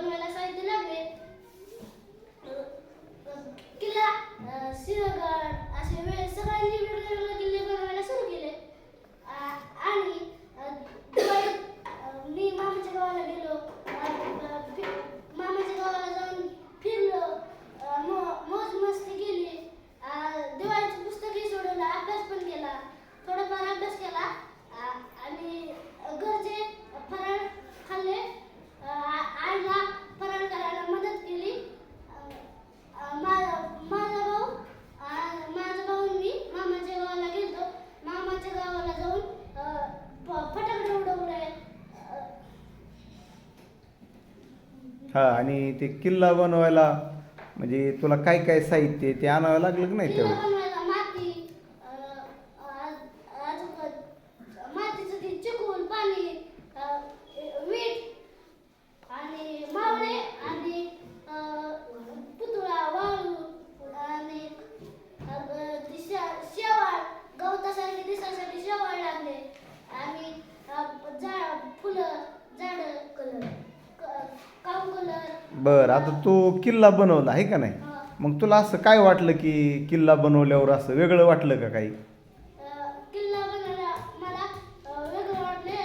बनवायला साहित्य लागले अ, अ, किल्ला अ, सिंहगड असे वेळ सगळ्यांनी वेगवेगळे किल्ले बनवायला सुरू केले आ- आणि अ, दिवाळीत अ, मी मामाच्या गावाला गेलो अ, अ, फि- मामाच्या गावाला जाऊन फिरलो अ, मो- मौज मस्ती केली अ, दिवाळीचं पुस्तकही सोडवलं अभ्यास पण केला थोडाफार अभ्यास केला अ, आणि घरचे फराळ खाल्ले अ, आ- आईला फराळ करायला मदत केली अ, अ, मा- माझा भाऊ अ, माझा भाऊ आणि मी मामाच्या गावाला गेलो मामाच्या गावाला जाऊन अ, फ- फटाकडे उडवले अ, हा आणि ते किल्ला बनवायला म्हणजे तुला काय काय साहित्य ते आणावं लागलं की नाही किल्ला तेवढं बनवायला माती पाणी आणि आणि पुतळा वाळू आणि शेवाळ शेवाळ लागले. आणि झाड फुलं झाडं कलर. बरं आता तू किल्ला बनवला आहे का नाही? हा. मग तुला असं काय वाटलं की किल्ला बनवल्यावर असं वेगळं वाटलं का काही? अ, किल्ला बनायला मला अ, वेगळं वाटले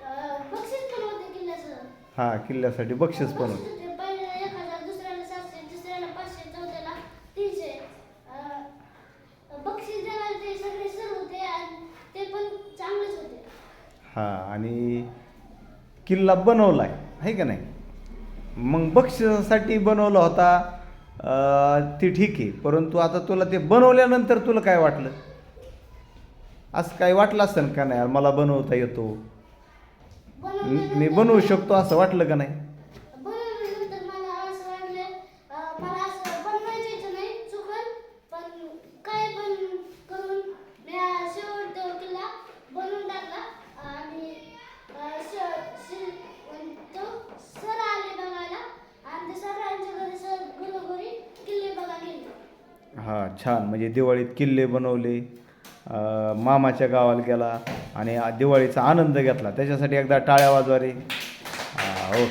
अ, बक्षीस पण होते किल्ल्याचं. हा किल्ल्यासाठी बक्षीस पण होतं. बक्षीस होते पहिल्याला एक हजार दुसऱ्याला सातशे तिसऱ्याला पाचशे चौथ्याला तीनशे. अ, बक्षीस देणारे ते सगळे सर होते आणि ते पण चांगलेच होते. हा आणि किल्ला बनवलाय आहे का नाही? मग बक्षिसासाठी बनवला होता. ते ठीक आहे. परंतु आता तुला ते बनवल्यानंतर तुला काय वाटलं? असं काय वाटलं असेल का नाही? मला बनवता येतो. मी बनवू शकतो असं वाटलं का नाही बनवल्यानंतर मला असं वाटलं अ, मला असं बनवायचं इच्छा नाही चुकल पण काय पण करून मी हा शेवट तो किल्ला बनवून टाकला आणि अ, श- शि- आणि तो सर आले बघायला आणि ते सरांच्या घरी सर घरोघरी किल्ले बघा गेले हां छान. म्हणजे दिवाळीत किल्ले बनवले मामाच्या गावाला गेला आणि दिवाळीचा आनंद घेतला. त्याच्यासाठी एकदा टाळ्या वाजवा रे. ओके.